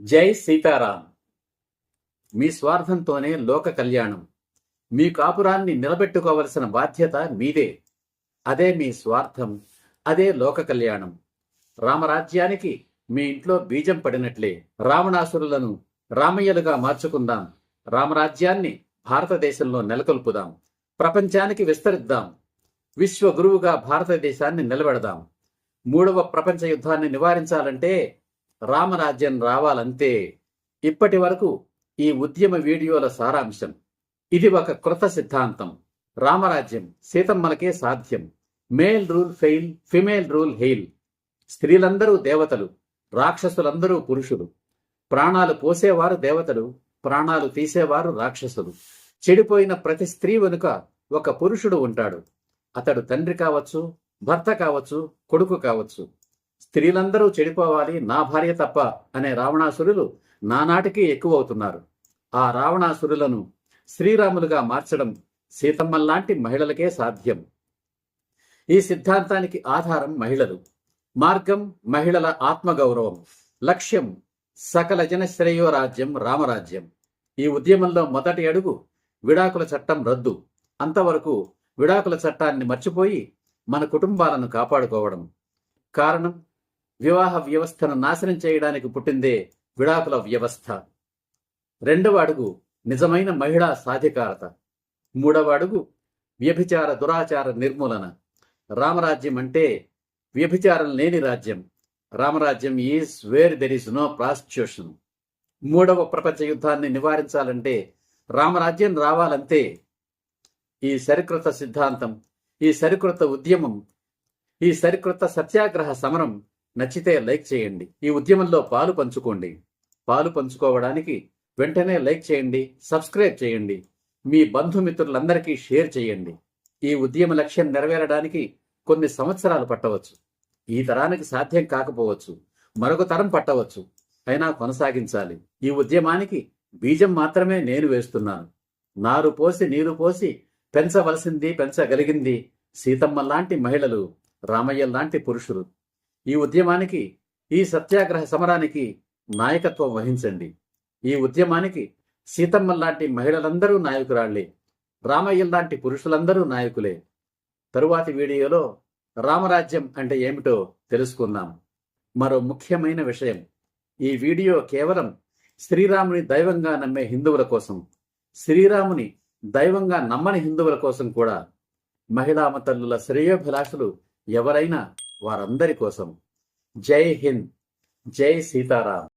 జై సీతారాం. మీ స్వార్థంతోనే లోక కళ్యాణం. మీ కాపురాన్ని నిలబెట్టుకోవలసిన బాధ్యత మీదే. అదే మీ స్వార్థం అదే లోక కళ్యాణం. రామరాజ్యానికి మీ ఇంట్లో బీజం పడినట్లే. రావణాసురులను రామయ్యలుగా మార్చుకుందాం. రామరాజ్యాన్ని భారతదేశంలో నెలకొల్పుదాం. ప్రపంచానికి విస్తరిద్దాం. విశ్వ గురువుగా భారతదేశాన్ని నిలబెడదాం. మూడవ ప్రపంచ యుద్ధాన్ని నివారించాలంటే రామరాజ్యం రావాలంతే ఇప్పటి వరకు ఈ ఉద్యమ వీడియోల సారాంశం. ఇది ఒక కృత సిద్ధాంతం. రామరాజ్యం సీతమ్మలకే సాధ్యం. Male rule fail female rule hail. స్త్రీలందరూ దేవతలు రాక్షసులందరూ పురుషులు. ప్రాణాలు పోసేవారు దేవతలు ప్రాణాలు తీసేవారు రాక్షసులు. చెడిపోయిన ప్రతి స్త్రీ వెనుక ఒక పురుషుడు ఉంటాడు. అతడు తండ్రి కావచ్చు భర్త కావచ్చు కొడుకు కావచ్చు. స్త్రీలందరూ చెడిపోవాలి నా భార్య తప్ప అనే రావణాసురులు నానాటికి ఎక్కువవుతున్నారు. ఆ రావణాసురులను శ్రీరాములుగా మార్చడం సీతమ్మల్లాంటి మహిళలకే సాధ్యం. ఈ సిద్ధాంతానికి ఆధారం మహిళలు. మార్గం మహిళల ఆత్మగౌరవం. లక్ష్యం సకల జనశ్రేయోరాజ్యం రామరాజ్యం. ఈ ఉద్యమంలో మొదటి అడుగు విడాకుల చట్టం రద్దు. అంతవరకు విడాకుల చట్టాన్ని మర్చిపోయి మన కుటుంబాలను కాపాడుకోవడం. కారణం? వివాహ వ్యవస్థను నాశనం చేయడానికి పుట్టిందే విడాకుల వ్యవస్థ. రెండవ అడుగు నిజమైన మహిళా సాధికారత. మూడవ అడుగు వ్యభిచార దురాచార నిర్మూలన. రామరాజ్యం అంటే వ్యభిచారం లేని రాజ్యం. రామరాజ్యం is where there is no prostitution. మూడవ ప్రపంచ యుద్ధాన్ని నివారించాలంటే రామరాజ్యం రావాలంతే. ఈ సరికృత సిద్ధాంతం ఈ సరికృత ఉద్యమం ఈ సరికృత సత్యాగ్రహ సమరం నచ్చితే లైక్ చేయండి. ఈ ఉద్యమంలో పాలు పంచుకోండి. పాలు పంచుకోవడానికి వెంటనే లైక్ చేయండి సబ్స్క్రైబ్ చేయండి. మీ బంధుమిత్రులందరికీ షేర్ చేయండి. ఈ ఉద్యమ లక్ష్యం నెరవేరడానికి కొన్ని సంవత్సరాలు పట్టవచ్చు. ఈ తరానికి సాధ్యం కాకపోవచ్చు. మరొక తరం పట్టవచ్చు. అయినా కొనసాగించాలి. ఈ ఉద్యమానికి బీజం మాత్రమే నేను వేస్తున్నాను. నారు పోసి నీరు పోసి పెంచవలసింది పెంచగలిగింది సీతమ్మ లాంటి మహిళలు రామయ్య లాంటి పురుషులు. ఈ ఉద్యమానికి ఈ సత్యాగ్రహ సమరానికి నాయకత్వం వహించండి. ఈ ఉద్యమానికి సీతమ్మ లాంటి మహిళలందరూ నాయకురాళ్ళే. రామయ్య లాంటి పురుషులందరూ నాయకులే. తరువాతి వీడియోలో రామరాజ్యం అంటే ఏమిటో తెలుసుకుందాం. మరో ముఖ్యమైన విషయం ఈ వీడియో కేవలం శ్రీరాముని దైవంగా నమ్మే హిందువుల కోసం శ్రీరాముని దైవంగా నమ్మని హిందువుల కోసం కూడా మహిళామ తల్లుల శ్రేయోభిలాషులు ఎవరైనా వారందరి కోసం జై హింద్ జై సీతారాం.